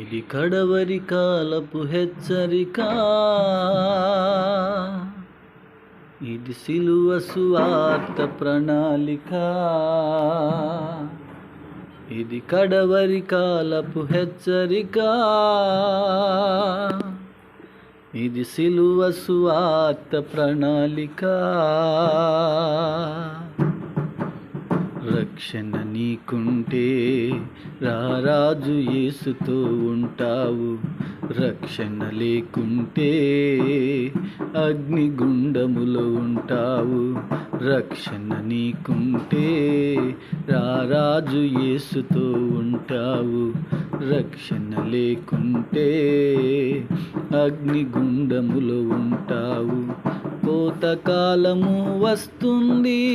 ఇది కడవరి కాలపు హెచ్చరిక? ఇది సిలువ సువార్త ప్రణాళిక? ఇది కడవరి కాలపు హెచ్చరిక? ఇది సిలువ సువార్త ప్రణాళిక? రక్షణ నీకుంటే రారాజు యేసుతో ఉంటావు. రక్షణ లేకుంటే అగ్నిగుండములో ఉంటావు. రక్షణ నీకుంటే రారాజు యేసుతో ఉంటావు. రక్షణ లేకుంటే అగ్నిగుండములో ఉంటావు. కోతకాలము వస్తుంది.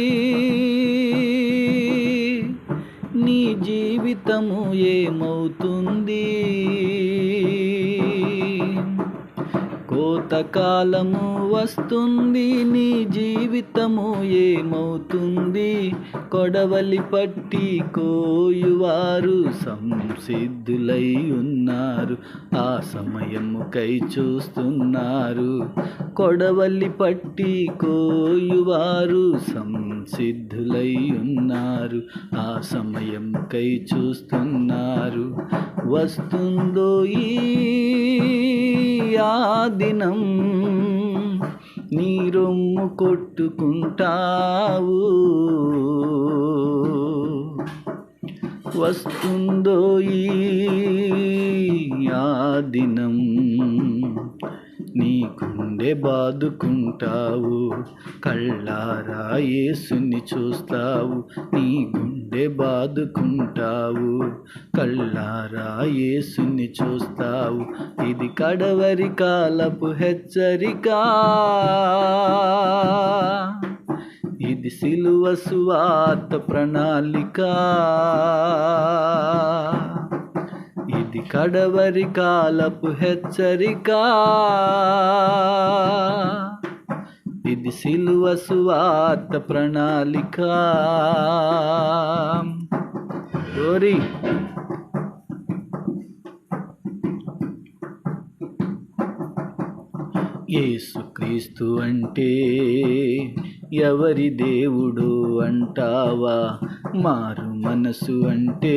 నీ జీవితము ఏమవుతుంది? కోతకాలము వస్తుంది నీ జీవితము ఏమవుతుంది? కొడవలి పట్టి కోయువారు సంసిద్ధులై ఉన్నారు. ఆ సమయముకై చూస్తున్నారు. కొడవలి పట్టి కోయువారు సంసిద్ధులై ఉన్నారు. ఆ సమయంకై చూస్తున్నారు. వస్తుందో ఈ దినం నీ రొమ్ము కొట్టుకుంటావు. వస్తుందో ఈ దినం నీ గుండె బాదుకుంటావు. కళ్ళారా యేసుని చూస్తావు. నీ గుండె బాదుకుంటావు. కళ్ళారా యేసుని చూస్తావు. ఇది కడవరి కాలపు హెచ్చరిక. ఇది సిలువ సువార్త ప్రణాళిక. ఇది కడవరి కాలపు హెచ్చరిక. ఇది సిలువ సువార్త ప్రణాళిక. ఓరి యేసుక్రీస్తు అంటే ఎవరి దేవుడు అంటావా? మారు మనసు అంటే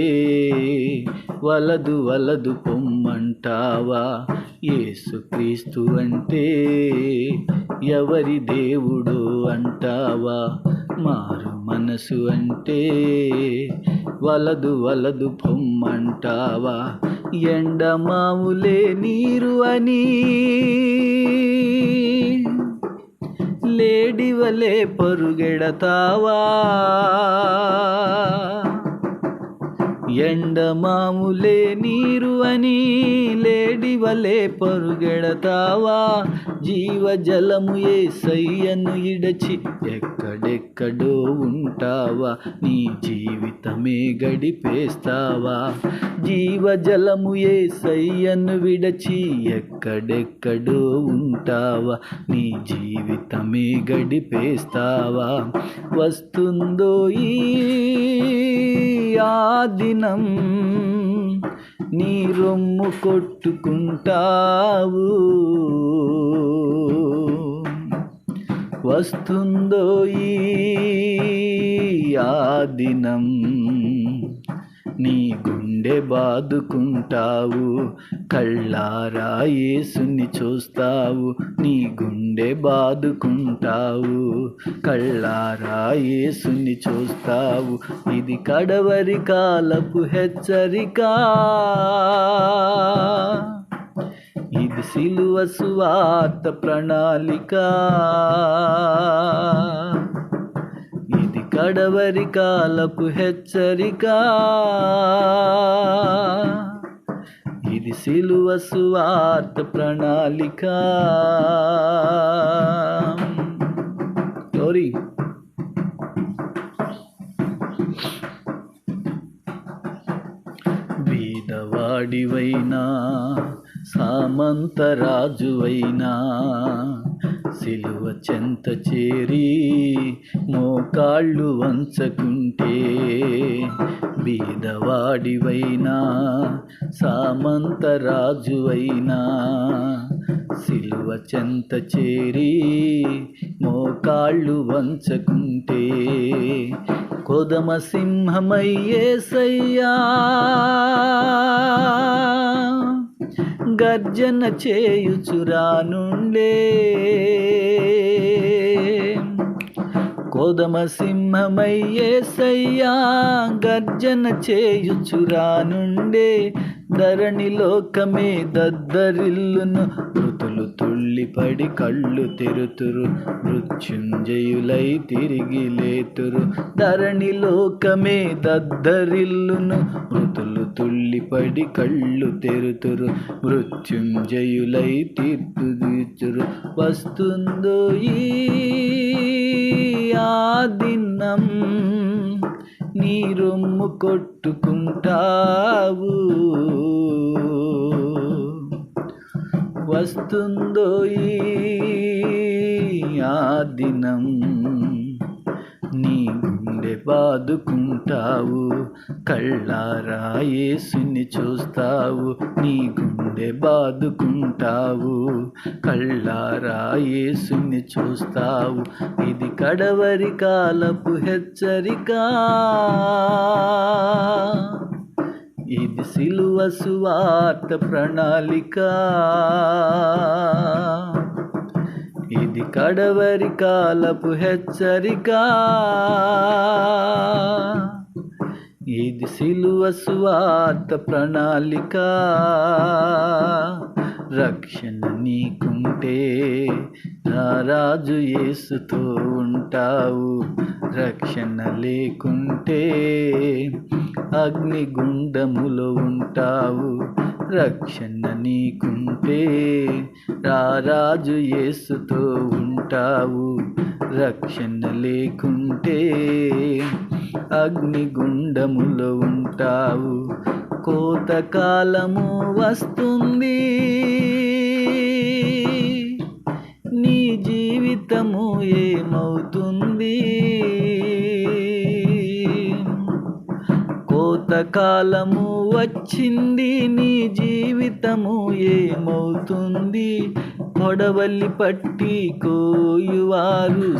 వలదు వలదు పొమ్మంటావా? యేసుక్రీస్తు అంటే ఎవరి దేవుడు అంటావా? మారు మనసు అంటే వలదు వలదు పొమ్మంటావా? ఎండమావులే నీరు అని లేడివలే పరుగెడతావా ఎండమాములే నీరు అని లేడివలే పరుగెడతావా? జీవజలము ఏ సయ్యను ఇడచి ఎక్కడెక్కడో ఉంటావా? నీ జీవితమే గడిపేస్తావా? జీవజలము ఏ సయ్యను విడచి ఎక్కడెక్కడో ఉంటావా? నీ జీవితమే గడిపేస్తావా? వస్తుందో ఈ ఆ దినం నీ రొమ్ము కొట్టుకుంటావు. వస్తుందో ఈ ఆ దినం నీ గుండె బాదుకుంటావు. కళ్ళారా యేసుని చూస్తావు. నీ గుండె బాదుకుంటావు. కళ్ళారా యేసుని చూస్తావు. ఇది కడవరి కాలపు హెచ్చరిక. ఇది సిలువ సువార్త ప్రణాళిక. ఇది కడవరి కాలపు హెచ్చరిక. ఇది సిలువ సువార్త ప్రణాళిక. సారీ బీదవాడివైనా సామంతరాజువైనా సిలువ చెంత చేరి మోకాళ్ళు వంచకుంటే బీదవాడివైనా సామంత రాజువైనా సిలువ చెంత చేరి మోకాళ్ళు వంచకుంటే కొదమ సింహమయ్యేసయ్యా గర్జన చేయుచురానుండే కోదమ సింహమయ్యేసయ్యా గర్జన చేయుచురానుండే ధరణి లోకమే దద్దరిల్లును. మృతులు తుళ్ళిపడి కళ్ళు తెరుతురు. మృత్యుంజయులై తిరిగి లేతురు. ధరణి లోకమే దద్దరిల్లును. మృతులు తుళ్ళిపడి కళ్ళు తెరుతురు. మృత్యుంజయులై తీర్పు వస్తుందో ఈ ఆ దినం. నీ రొమ్ము కొట్టుకుంటావు. వస్తుందో ఈ ఆ దినం. బాదుకుంటావు. కళ్ళారా యేసుని చూస్తావు. నీ గుండె బాదుకుంటావు. కళ్ళారా యేసుని చూస్తావు. ఇది కడవరి కాలపు హెచ్చరిక. ఇది సిలువ సువార్త ప్రణాళిక. కడవరి కాలపు హెచ్చరిక. ఇది సిలువ సువార్త ప్రణాళిక. రక్షణ నీకుంటే రారాజు యేసుతో ఉంటావు. రక్షణ లేకుంటే అగ్నిగుండములో ఉంటావు. రక్షణ నీకుంటే రారాజు యేసుతో ఉంటావు. రక్షణ లేకుంటే అగ్నిగుండములో ఉంటావు. కోతకాలము వస్తుంది. నీ జీవితము ఏమవుతుంది? కోతకాలము వచ్చింది నీ జీవితము ఏమవుతుంది? పొడవల్లి పట్టి కోయువారు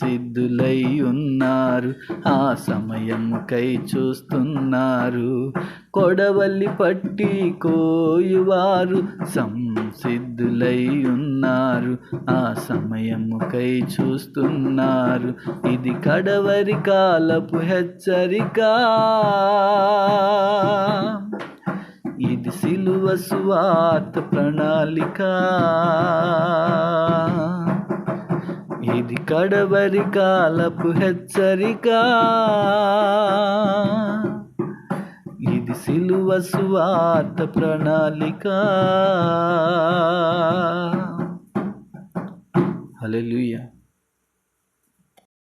సిద్ధులై ఉన్నారు ఆ సమయముకై చూస్తున్నారు. కొడవలి పట్టి కోయువారు సంసిద్ధులై ఉన్నారు ఆ సమయముకై చూస్తున్నారు. ఇది కడవరి కాలపు హెచ్చరిక. ఇది సిలువ సువార్త ప్రణాళిక. ఇది కడవరి కాలపు హెచ్చరిక. ఇది సిలువ సువార్త ప్రణాళిక. హల్లెలూయా.